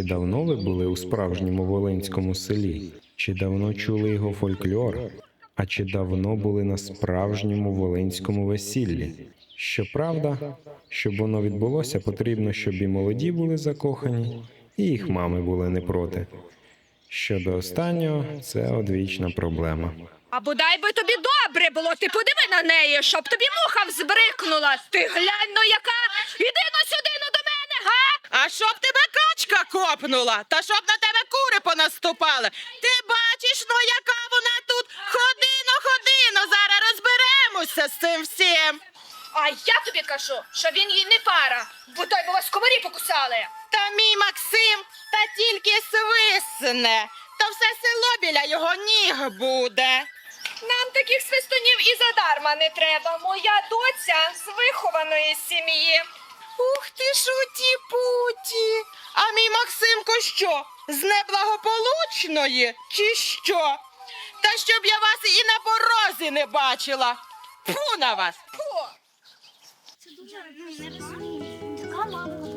Чи давно ви були у справжньому волинському селі? Чи давно чули його фольклор? А чи давно були на справжньому волинському весіллі? Щоправда, щоб воно відбулося, потрібно, щоб і молоді були закохані, і їх мами були не проти. Щодо останнього, це одвічна проблема. А бодай би тобі добре було, ти подиви на неї, щоб тобі муха взбрикнула. Ти глянь ну яка. Іди ну сюди, ну до га? А щоб тебе качка копнула, та щоб на тебе кури понаступали. Ти бачиш, ну яка вона тут. Ходи, ну ходи, ну зараз розберемося з цим всім. А я тобі кажу, що він їй не пара, бо той би вас комарі покусали. Та мій Максим, та тільки свисне, то все село біля його ніг буде. Нам таких свистунів і задарма не треба. Моя доця з вихованої сім'ї. Ух ти ж уті путі. А мій Максимко що? З неблагополучної? Чи що? Та щоб я вас і на порозі не бачила. Фу на вас! Фу! Не розумію. Така мама.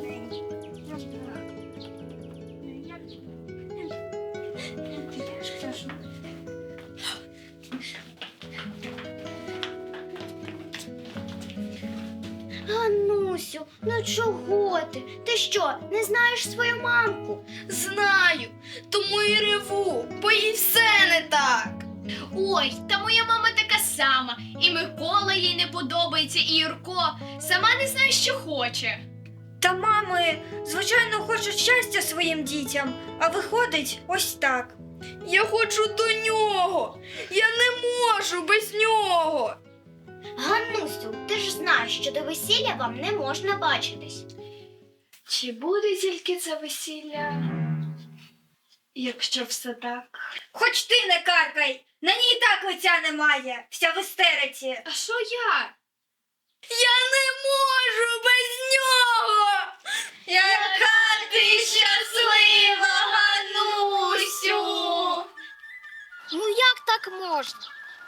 Ганусю, ну чого ти? Ти що, не знаєш свою мамку? Знаю, тому і реву, бо їй все не так. Ой, та моя мама така сама, і Микола їй не подобається, і Юрко сама не знає, що хоче. Та мами, звичайно, хочуть щастя своїм дітям, а виходить ось так. Я хочу до нього. Я не можу без нього. Ганусю, ти ж знаєш, що до весілля вам не можна бачитись. Чи буде тільки це весілля? Якщо все так. Хоч ти не каркай, на ній і так лиця немає, вся в істериці. А що я? Я не можу без нього. Яка ти щаслива, Ганусю! Ну як так можна?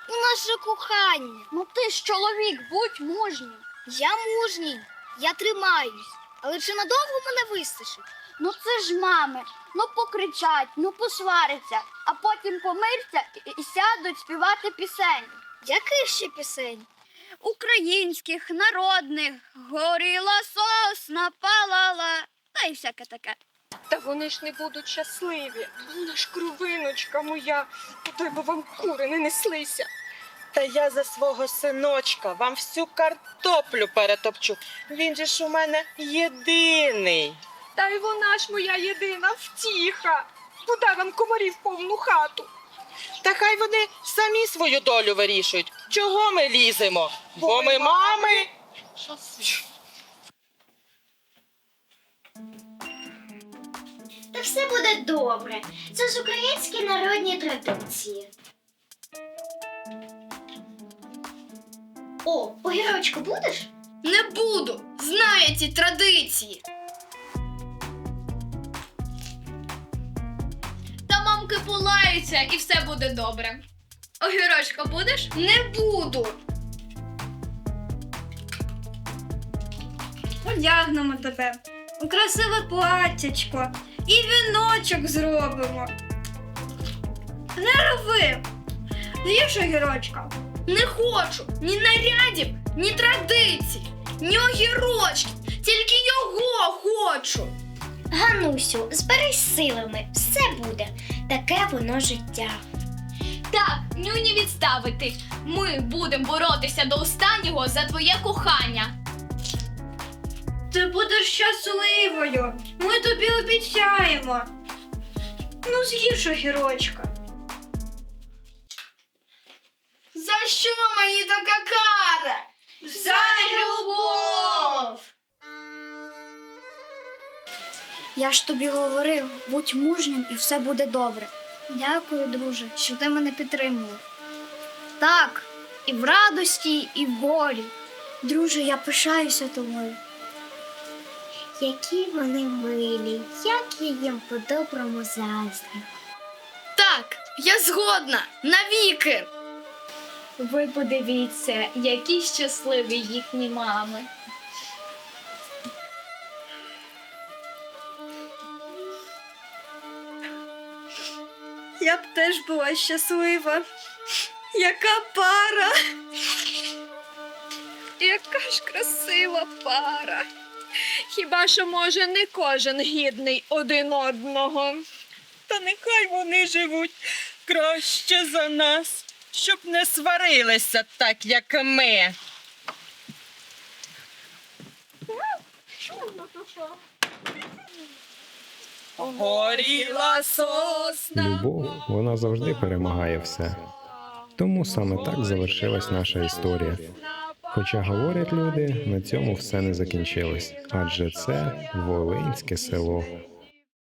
У нас же кохання. Ну ти ж чоловік, будь мужнім. Я мужній, я тримаюсь. Але чи надовго мене вистачить? Ну це ж мами, ну покричать, ну посваряться, а потім помиряться і, і сядуть співати пісень. Яких ще пісень? Українських, народних, горіла сосна, палала, та й всяке таке. Та вони ж не будуть щасливі. Вона ж кровиночка моя, той би вам кури не неслися. Та я за свого синочка вам всю картоплю перетопчу. Він же ж у мене єдиний. Та й вона ж моя єдина втіха. Подай вам комарів повну хату. Та хай вони самі свою долю вирішують. Чого ми ліземо? Бо ми мами. Та все буде добре. Це ж українські народні традиції. О, огірочку будеш? Не буду. Знаю ці традиції. Та мамки полаються і все буде добре. Огірочка будеш? Не буду. Одягнемо тебе у красиве платтячко і віночок зробимо. Не рови. З'їж огірочка. Не хочу ні нарядів, ні традицій, ні огірочків, тільки його хочу. Ганусю, зберись силами, все буде. Таке воно життя. Так, нюні відставити. Ми будемо боротися до останнього за твоє кохання. Ти будеш щасливою. Ми тобі обіцяємо. Ну, з'їж огірочка. За що мені така кара? За любов! Я ж тобі говорив, будь мужнім і все буде добре. Дякую, друже, що ти мене підтримував. Так, і в радості, і в болі. Друже, я пишаюся тобою. Які вони милі, як я їм по-доброму заздрю. Так, я згодна, навіки. Ви подивіться, які щасливі їхні мами. я б теж була щаслива. Яка пара! Яка ж красива пара. Хіба що, може, не кожен гідний один одного. Та нехай вони живуть краще за нас, щоб не сварилися так, як ми. Горіла сосна. Любов, вона завжди перемагає все. Тому саме так завершилась наша історія. Хоча говорять люди, на цьому все не закінчилось, адже це Волинське село.